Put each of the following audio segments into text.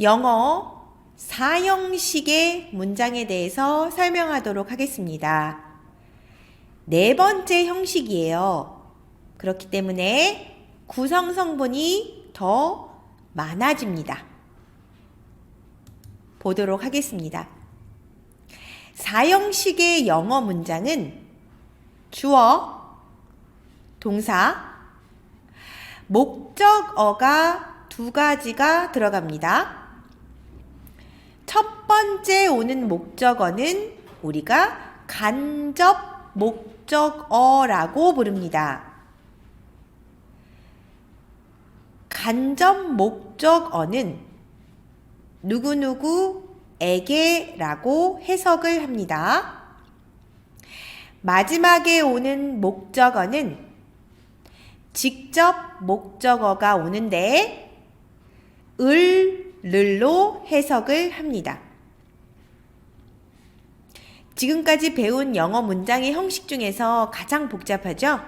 영어 사형식의 문장에 대해서 설명하도록 하겠습니다. 네 번째 형식이에요. 그렇기 때문에 구성 성분이 더 많아집니다. 보도록 하겠습니다. 사형식의 영어 문장은 주어, 동사, 목적어가 두 가지가 들어갑니다. 첫 번째 오는 목적어는 우리가 간접 목적어라고 부릅니다. 간접 목적어는 누구누구에게라고 해석을 합니다. 마지막에 오는 목적어는 직접 목적어가 오는데 을, 를로 해석을 합니다. 지금까지 배운 영어 문장의 형식 중에서 가장 복잡하죠?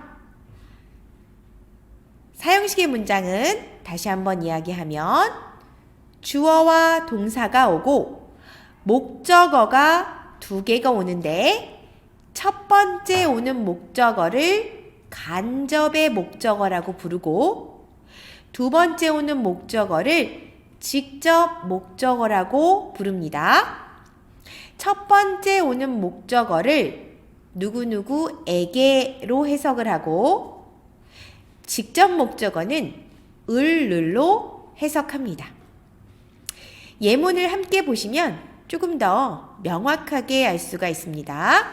사형식의 문장은 다시 한번 이야기하면 주어와 동사가 오고 목적어가 두 개가 오는데 첫 번째 오는 목적어를 간접의 목적어라고 부르고 두 번째 오는 목적어를 직접 목적어라고 부릅니다. 첫 번째 오는 목적어를 누구누구에게로 해석을 하고 직접 목적어는 을, 늘로 해석합니다. 예문을 함께 보시면 조금 더 명확하게 알 수가 있습니다.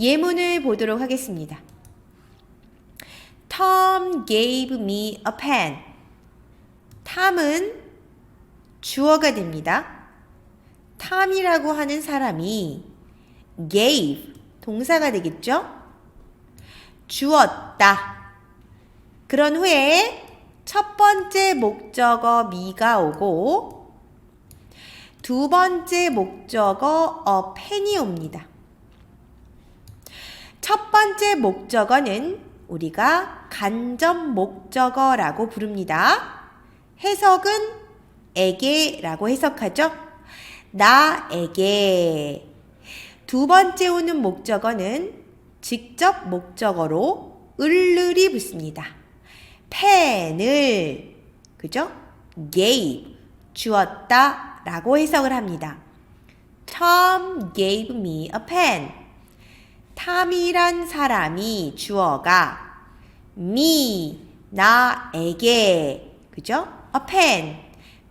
예문을 보도록 하겠습니다. Tom gave me a pen. 탐은 주어가 됩니다. 탐이라고 하는 사람이 gave 동사가 되겠죠? 주었다. 그런 후에 첫 번째 목적어 me가 오고 두 번째 목적어 a pen이 옵니다. 첫 번째 목적어는 우리가 간접 목적어라고 부릅니다. 해석은 에게라고 해석하죠. 나에게. 두 번째 오는 목적어는 직접 목적어로 을을이 붙습니다. 펜을 그죠? gave 주었다 라고 해석을 합니다. Tom gave me a pen. 탐이란 사람이 주어가 me 나에게 그죠? A pen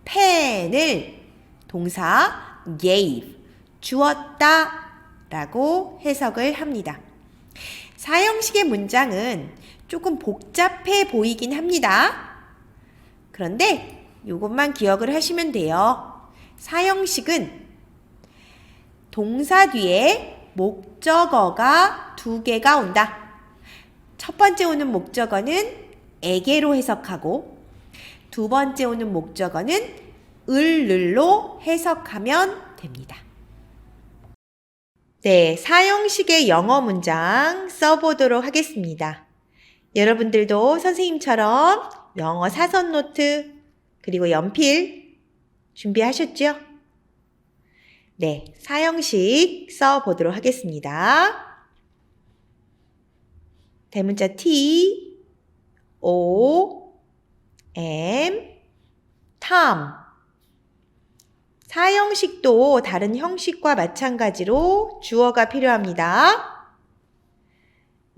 펜을 동사 gave 주었다 라고 해석을 합니다. 사형식의 문장은 조금 복잡해 보이긴 합니다. 그런데 이것만 기억을 하시면 돼요. 사형식은 동사 뒤에 목적어가 두 개가 온다. 첫 번째 오는 목적어는 에게로 해석하고 두 번째 오는 목적어는 을, 늘로 해석하면 됩니다. 네, 사형식의 영어 문장 써보도록 하겠습니다. 여러분들도 선생님처럼 영어 사선 노트 그리고 연필 준비하셨죠? 네, 사형식 써보도록 하겠습니다. 대문자 T, O, M, Tom. 사형식도 다른 형식과 마찬가지로 주어가 필요합니다.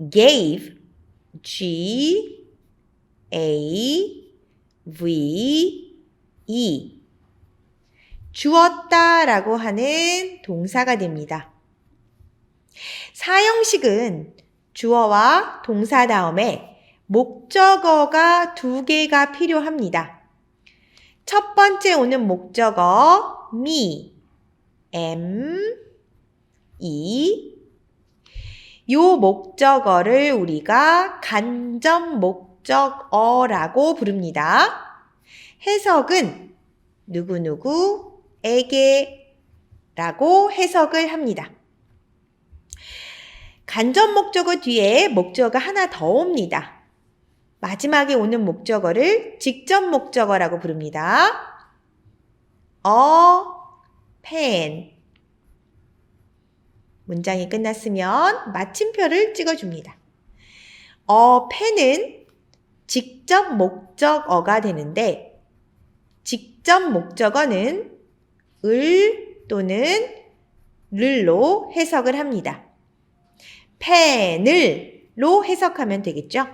gave, G, A, V, E. 주었다 라고 하는 동사가 됩니다. 사형식은 주어와 동사 다음에 목적어가 두 개가 필요합니다. 첫 번째 오는 목적어 me, m, e. 요 목적어를 우리가 간접 목적어라고 부릅니다. 해석은 누구누구에게 라고 해석을 합니다. 간접 목적어 뒤에 목적어가 하나 더 옵니다. 마지막에 오는 목적어를 직접 목적어라고 부릅니다. a pen. 문장이 끝났으면 마침표를 찍어줍니다. 어, 펜은 직접 목적어가 되는데, 직접 목적어는 을 또는 를로 해석을 합니다. 펜을로 해석하면 되겠죠?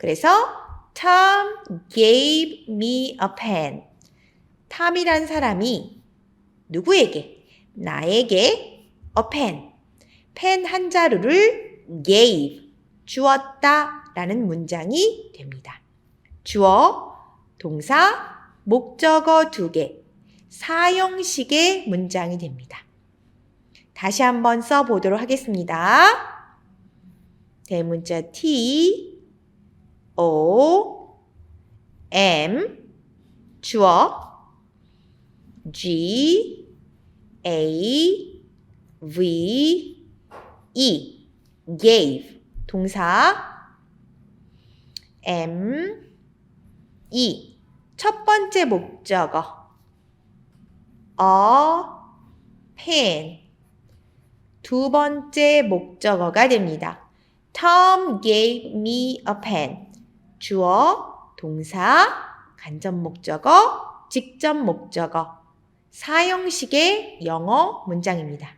그래서 Tom gave me a pen. 탐이란 사람이 누구에게? 나에게 a pen. 펜 한 자루를 gave. 주었다 라는 문장이 됩니다. 주어, 동사, 목적어 두 개. 사형식의 문장이 됩니다. 다시 한번 써보도록 하겠습니다. 대문자 T, O, M, 주어, G, A, V, E, gave, 동사, M, E, 첫 번째 목적어, a pen, 두 번째 목적어가 됩니다. Tom gave me a pen. 주어, 동사, 간접 목적어, 직접 목적어, 사형식의 영어 문장입니다.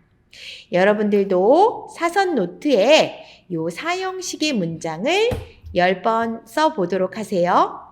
여러분들도 사선 노트에 이 사형식의 문장을 10번 써보도록 하세요.